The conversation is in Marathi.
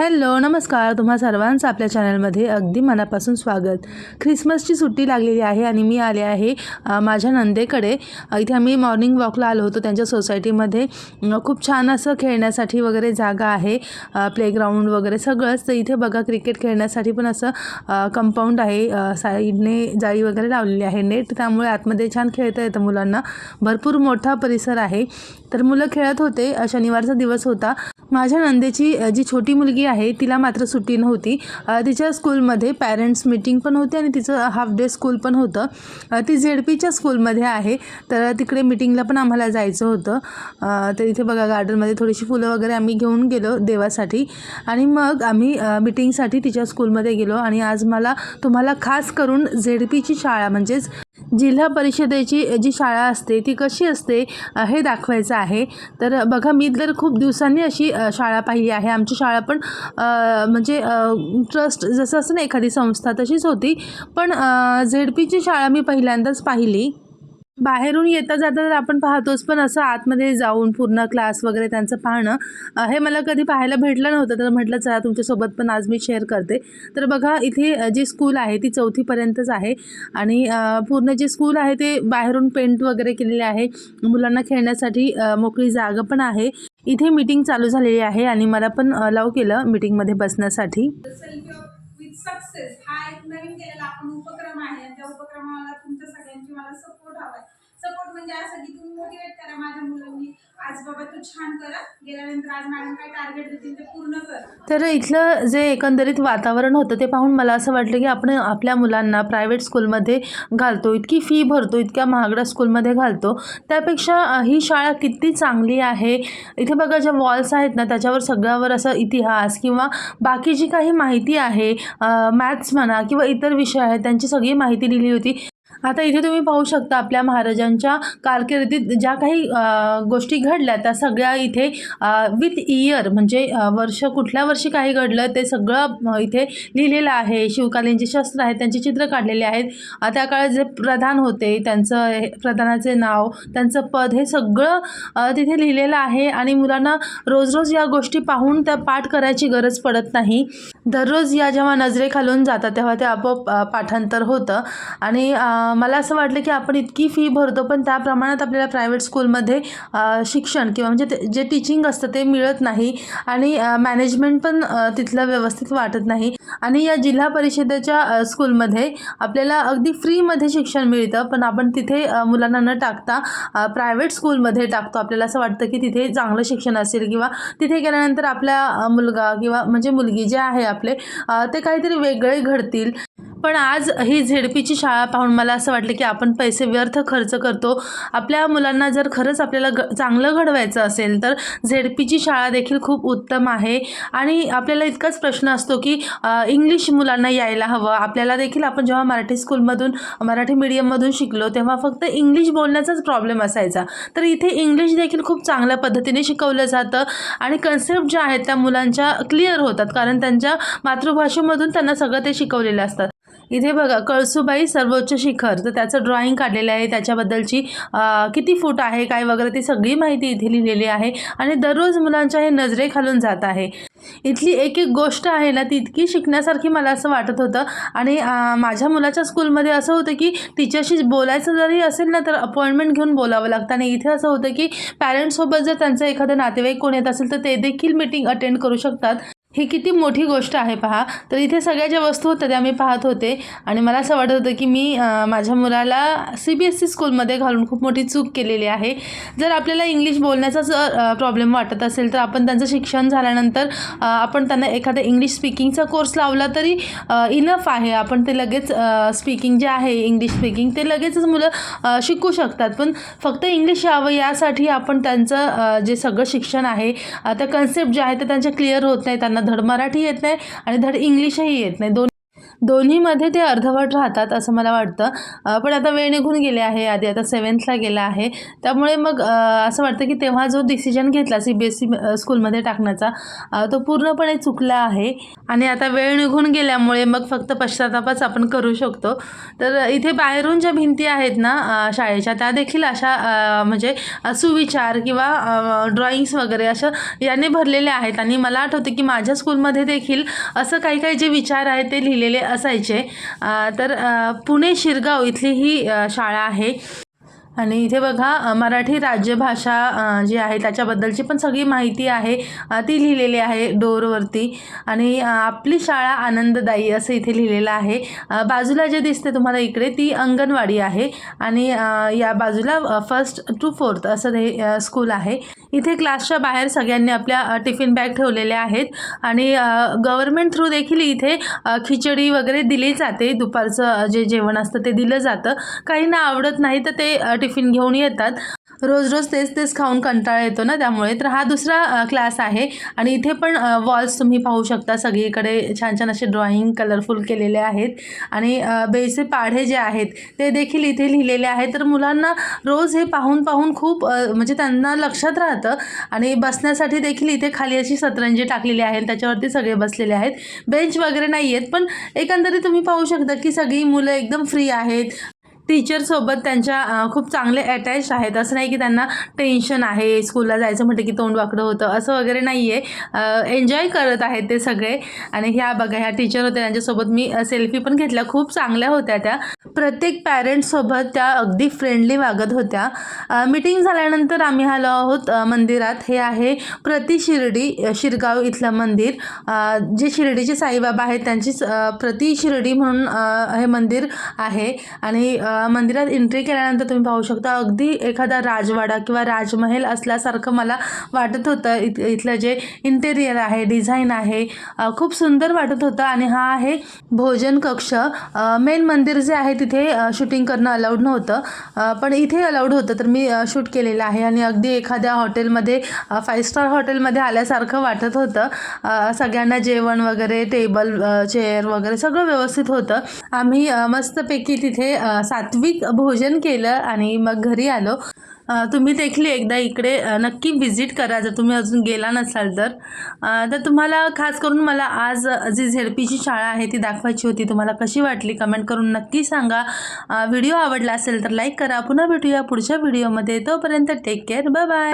हॅलो नमस्कार. तुम्हा सर्वांचं आपल्या चॅनलमध्ये अगदी मनापासून स्वागत. ख्रिसमसची सुट्टी लागलेली आहे आणि मी आले आहे माझ्या नंदेकडे. इथे आम्ही मॉर्निंग वॉकला आलो होतो. त्यांच्या सोसायटीमध्ये खूप छान असं खेळण्यासाठी वगैरे जागा आहे प्लेग्राऊंड वगैरे सगळंच. तर इथे बघा क्रिकेट खेळण्यासाठी पण असं कंपाऊंड आहे. साईडने जाळी वगैरे लावलेली आहे. नेट त्यामुळे आतमध्ये छान खेळता येतं मुलांना. भरपूर मोठा परिसर आहे. तर मुलं खेळत होते. शनिवारचा दिवस होता. माझ्या नंदेची जी छोटी मुलगी आहे तिला मात्र सुट्टी नव्हती. तिच्या स्कूलमध्ये पॅरेंट्स मीटिंग पण होती आणि तिचं हाफ डे स्कूल पण होतं. ती झेड पीच्या स्कूलमध्ये आहे तर तिकडे मीटिंगला पण आम्हाला जायचं होतं. तर इथे बघा गार्डनमध्ये थोडीशी फुलं वगैरे आम्ही घेऊन गेलो देवासाठी. आणि मग आम्ही मीटिंगसाठी तिच्या स्कूलमध्ये गेलो आणि आज मला तुम्हाला खास करून झेड पीची शाळा म्हणजेच जिल्हा परिषदेची जी शाळा असते ती कशी असते हे दाखवायचं आहे. तर बघा मी तर खूप दिवसांनी अशी शाळा पाहिली आहे. आमची शाळा पण म्हणजे ट्रस्ट जसं असं ना एखादी संस्था तशीच होती. पण झेड पीची शाळा मी पहिल्यांदाच पाहिली. बाहेरून येता जाता तर आपण पाहतोच पण असं आतमध्ये जाऊन पूर्ण क्लास वगैरे त्यांचं पाहणं हे मला कधी पाहायला भेटलं नव्हतं. तर म्हटलं चला तुमच्यासोबत पण आज मी शेअर करते. तर बघा इथे जी स्कूल आहे ती चौथीपर्यंतच आहे. आणि पूर्ण जे स्कूल आहे ते बाहेरून पेंट वगैरे केलेले आहे. मुलांना खेळण्यासाठी मोकळी जागा पण आहे. इथे मीटिंग चालू झालेली आहे आणि मला पण अलाव केलं मीटिंगमध्ये बसण्यासाठी. सक्सेस हा एक नवीन केलेला आपण उपक्रम आहे. त्या उपक्रमाला तुमच्या सगळ्यांची मला सपोर्ट म्हणजे असं की तुम्ही मोटिवेट करा माझ्या मुलांनी. आज बाबा तू छान कर गेल्यानंतर आज मॅडम काय टार्गेट देतील ते पूर्ण कर. तर इथलं जे एकंदरीत वातावरण होतं ते पाहून मला असं वाटलं की आपण आपल्या मुलांना प्रायव्हेट स्कूलमध्ये घालतो इतकी फी भरतो इतक्या महागड्या स्कूलमध्ये घालतो. त्यापेक्षा ही शाळा किती चांगली आहे? इथे बघा ज्या वॉल्स आहेत ना त्याच्यावर सगळ्यावर असं इतिहास किंवा बाकी जी काही माहिती आहे मॅथ्स म्हणा किंवा इतर विषय आहेत त्यांची सगळी माहिती दिली होती. आता इथे तुम्ही पाहू शकता आपल्या महाराजांच्या कारकिर्दीत ज्या काही गोष्टी घडल्या त्या सगळ्या इथे विथ इयर म्हणजे वर्ष कुठल्या वर्षी काही घडलं ते सगळं इथे लिहिलेलं आहे. शिवकालीन जे शस्त्र आहेत त्यांची चित्र काढलेली आहेत. त्या काळात जे प्रधान होते त्यांचं हे- प्रधानाचे नाव त्यांचं पद हे सगळं तिथे लिहिलेलं आहे. आणि मुलांना रोज रोज या गोष्टी पाहून त्या पाठ करायची गरज पडत नाही. दररोज या जेव्हा नजरेखालून जातात तेव्हा ते आपोआप पाठांतर होतं. आणि मला असं वाटलं की आपण इतकी फी भरतो पण त्या प्रमाणात आपल्याला प्रायव्हेट स्कूलमध्ये शिक्षण किंवा म्हणजे ते जे टीचिंग असतं ते मिळत नाही. आणि मॅनेजमेंट पण तिथलं व्यवस्थित वाटत नाही. आणि या जिल्हा परिषदेच्या स्कूलमध्ये आपल्याला अगदी फ्रीमध्ये शिक्षण मिळतं पण आपण तिथे मुलांना न टाकता प्रायव्हेट स्कूलमध्ये टाकतो. आपल्याला असं वाटतं की तिथे चांगलं शिक्षण असेल किंवा तिथे गेल्यानंतर आपला मुलगा किंवा म्हणजे मुलगी जे आहे आपले. ते काहीतरी वेगळे घडतील. पण आज ही झेडपीची शाळा पाहून मला असं वाटलं की आपण पैसे व्यर्थ खर्च करतो. आपल्या मुलांना जर खरंच आपल्याला ग चांगलं घडवायचं असेल तर झेडपीची शाळा देखील खूप उत्तम आहे. आणि आपल्याला इतकाच प्रश्न असतो की इंग्लिश मुलांना यायला हवं. आपल्याला देखील आपण जेव्हा मराठी स्कूलमधून मराठी मीडियममधून शिकलो तेव्हा फक्त इंग्लिश बोलण्याचाच प्रॉब्लेम असायचा. तर इथे इंग्लिश देखील खूप चांगल्या पद्धतीने शिकवलं जातं आणि कन्सेप्ट ज्या आहेत त्या मुलांच्या क्लिअर होतात. कारण त्यांच्या मातृभाषेमधून त्यांना सगळं ते शिकवलेलं असतात इथे बघा कळसुबाई सर्वोच्च शिखर. तर त्याचं ड्रॉइंग काढलेलं आहे. त्याच्याबद्दलची किती फूट आहे काय वगैरे ती सगळी माहिती इथे लिहिलेली आहे. आणि दररोज मुलांच्या हे नजरेखालून जात आहे. इथली एक एक गोष्ट आहे ना ती इतकी शिकण्यासारखी मला असं वाटत होतं. आणि माझ्या मुलाच्या स्कूलमध्ये असं होतं की टीचरशी बोलायचं जरी असेल ना तर अपॉइंटमेंट घेऊन बोलावं लागतं. आणि इथे असं होतं की पॅरेंट्ससोबत जर त्यांचं एखादं नातेवाईक कोण येत असेल तर ते देखील मीटिंग अटेंड करू शकतात. ही किती मोठी गोष्ट आहे पहा. तर इथे सगळ्या ज्या वस्तू होत्या त्या मी पाहत होते. आणि मला असं वाटत होतं की मी माझ्या मुलाला सी बी एस सी स्कूलमध्ये घालून खूप मोठी चूक केलेली आहे. जर आपल्याला इंग्लिश बोलण्याचा जर प्रॉब्लेम वाटत असेल तर आपण त्यांचं शिक्षण झाल्यानंतर आपण त्यांना एखादा इंग्लिश स्पीकिंगचा कोर्स लावला तरी इनफ आहे. आपण ते लगेच स्पीकिंग जे आहे इंग्लिश स्पीकिंग ते लगेचच मुलं शिकू शकतात. पण फक्त इंग्लिश यावं यासाठी आपण त्यांचं जे सगळं शिक्षण आहे त्या कन्सेप्ट जे आहे ते त्यांच्या क्लिअर होत नाही त्यांना धड मराठी येत नाही आणि धड इंग्लिशही येत नाही. दोन दोन्हीमध्ये ते अर्धवट राहतात असं मला वाटतं. पण आता वेळ निघून गेले आहे. आधी आता सेवन्थला गेला आहे. त्यामुळे मग असं वाटतं की तेव्हा जो डिसिजन घेतला सी बी एस सी स्कूलमध्ये टाकण्याचा तो पूर्णपणे चुकला आहे. आणि आता वेळ निघून गेल्यामुळे मग फक्त पश्चातापच आपण करू शकतो. तर इथे बाहेरून ज्या भिंती आहेत ना शाळेच्या त्या देखील अशा म्हणजे सुविचार किंवा ड्रॉइंग्स वगैरे अशा याने भरलेले आहेत. आणि मला आठवतं की माझ्या स्कूलमध्ये देखील असं काही काही जे विचार आहेत ते लिहिलेले असायचे. तर पुणे शिरगाव इथली ही शाळा आहे. आणि इथे बघा मराठी राज्यभाषा जी आहे त्याच्याबद्दलची पण सगळी माहिती आहे. ती लिहिलेली आहे डोरवरती आणि आपली शाळा आनंददायी असं इथे लिहिलेलं आहे. बाजूला जे दिसते तुम्हाला इकडे ती अंगणवाडी आहे. आणि या बाजूला फर्स्ट टू फोर्थ असं हे स्कूल आहे. इथे क्लासच्या बाहेर सगळ्यांनी आपल्या टिफिन बॅग ठेवलेल्या आहेत. आणि गव्हर्मेंट थ्रू देखील इथे खिचडी वगैरे दिली जाते. दुपारचं जे जेवण असतं ते दिलं जातं. काहींना आवडत नाही तर ते टिफिन घेऊन येतात. रोज रोज तेच तेच खाऊन कंटाळा येतो ना त्यामुळे. तर हा दुसरा क्लास आहे. आणि इथे पण वॉल्स तुम्ही पाहू शकता. सगळीकडे छान छान असे ड्रॉइंग कलरफुल केलेले आहेत. आणि अ, बेचे पाढे जे आहेत ते देखील इथे लिहिलेले आहेत. तर मुलांना रोज हे पाहून पाहून खूप म्हणजे त्यांना लक्षात राहतं. आणि बसण्यासाठी देखील इथे खाली अशी सतरंजी टाकलेली आहे त्याच्यावरती सगळे बसलेले आहेत. बेंच वगैरे नाही आहेत पण एकंदरीत तुम्ही पाहू शकता की सगळी मुलं एकदम फ्री आहेत. टीचरसोबत त्यांच्या खूप चांगले अटॅच आहेत. असं नाही की त्यांना टेन्शन आहे स्कूलला जायचं म्हटलं की तोंड वाकडं होतं असं वगैरे नाही आहे एन्जॉय करत आहेत ते सगळे. आणि ह्या बघा ह्या टीचर होत्या त्यांच्यासोबत मी सेल्फी पण घेतल्या. खूप चांगल्या होत्या त्या. प्रत्येक पॅरेंट्ससोबत त्या अगदी फ्रेंडली वागत होत्या. मिटिंग झाल्यानंतर आम्ही आलो आहोत मंदिरात. हे आहे प्रति शिर्डी शिरगाव इथलं मंदिर. जे शिर्डीचे साईबाबा आहेत त्यांचीच प्रति शिर्डी म्हणून हे मंदिर आहे. आणि मंदिरात एंट्री केल्यानंतर तुम्ही पाहू शकता अगदी एखादा राजवाडा किंवा राजमहल असल्यासारखं मला वाटत होतं. इत इथलं जे इंटेरियर आहे डिझाईन आहे खूप सुंदर वाटत होतं. आणि हा आहे भोजन कक्ष. मेन मंदिर जे आहे तिथे शूटिंग करणं अलाउड नव्हतं. पण इथे अलाउड होतं. तर मी शूट केलेलं आहे. आणि अगदी एखाद्या हॉटेलमध्ये फाईव्ह स्टार हॉटेलमध्ये आल्यासारखं वाटत होतं. सगळ्यांना जेवण वगैरे टेबल चेअर वगैरे सगळं व्यवस्थित होतं. आम्ही मस्तपैकी तिथे सात्विक भोजन केलं आणि मग घरी आलो. तुम्ही देखील एकदा इकडे नक्की व्हिजिट करा जर तुम्ही अजून गेला नसाल तर. तर तुम्हाला खास करून मला आज जी झेडपीची शाळा आहे ती दाखवायची होती तुम्हाला कशी वाटली कमेंट करून नक्की सांगा. व्हिडिओ आवडला असेल तर लाईक करा. पुन्हा भेटूया पुढच्या व्हिडिओमध्ये. तोपर्यंत टेक केअर बाय बाय